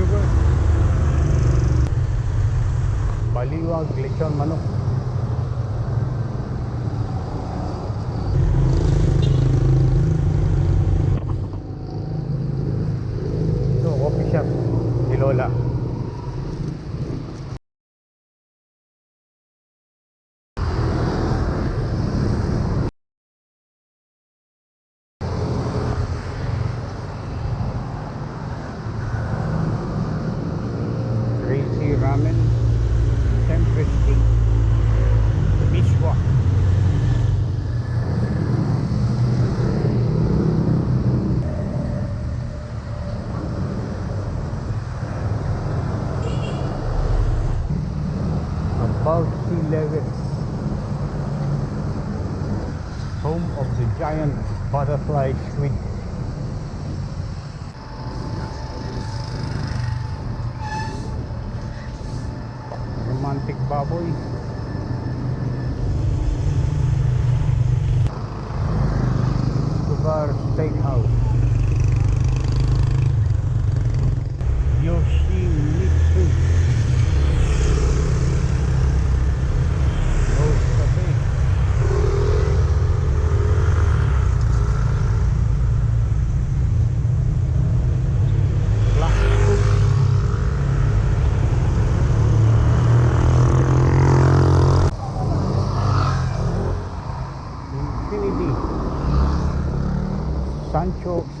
Sugar. Baliwag Lechon Manok. Ito, coffee shop ni Lola. ramen temple stick beach walk about sea level. Home of the giant butterfly squid. mantik baboy. Super steak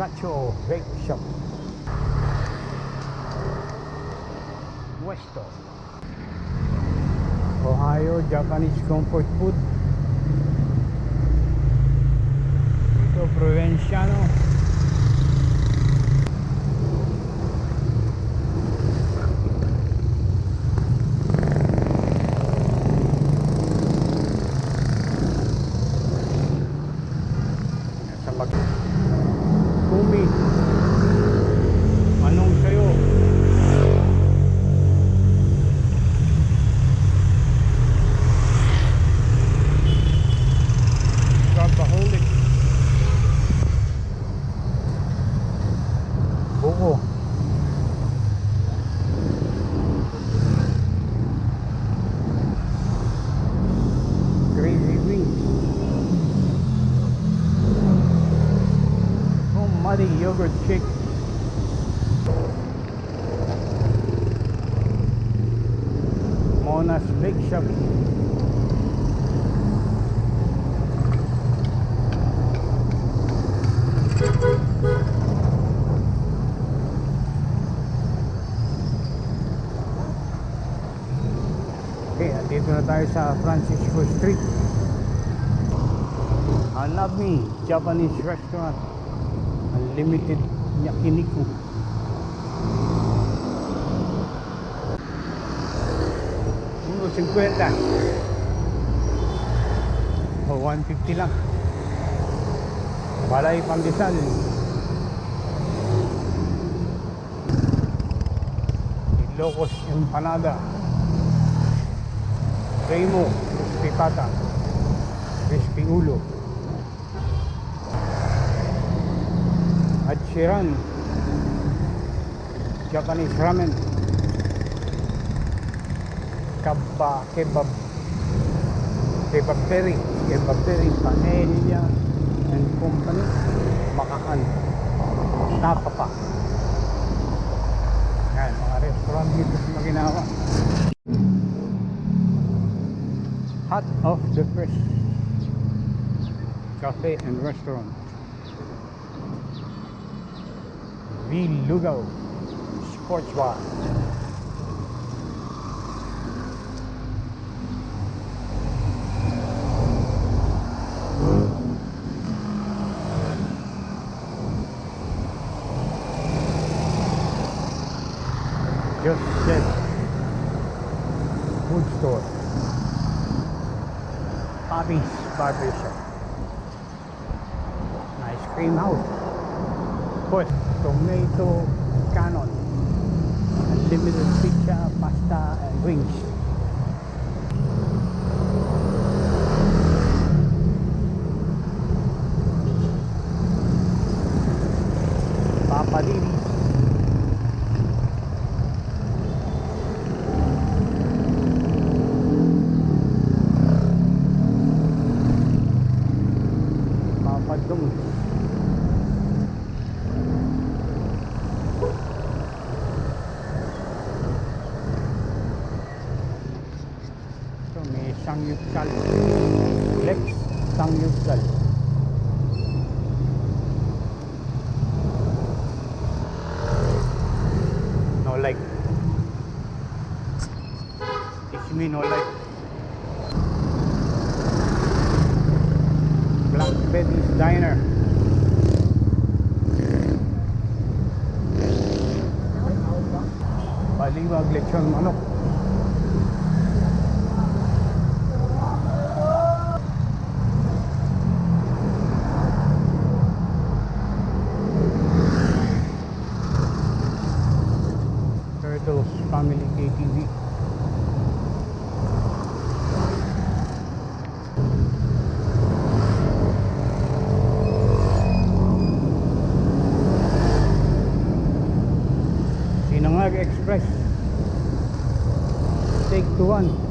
Satchel Vape Shop. Westo Ohio Japanese Comfort Food. Vito Provenciano honey yogurt chicken. Mona's Big Shopping. Okay, andito na tayo sa Francisco Street. Hanami Japanese restaurant. Unlimited yakiniku. Uno 50. O 150 lang. Balay Pandesal. Ilocos Empanada. Remo, Crispy Pata. Crispy Ulo. At Shiran Japanese ramen. Kaba kebab. Kebab berry kebab berry paella. And company. Makakan napapa. Yan mga restaurant dito sa Maginawa hot off the press. Cafe and restaurant V. Lugo Sports Bar. Just said food store. Bobby's Barbershop. An ice cream house. Of course, tomato cannon. Unlimited pizza, pasta, and wings. Papa Didi, Papa John's. Sangyupsal. Lex sangyupsal. No like. It's me no like. Black Betty's Diner. Baliwag lechon manok. Sinangag Express. Take to one.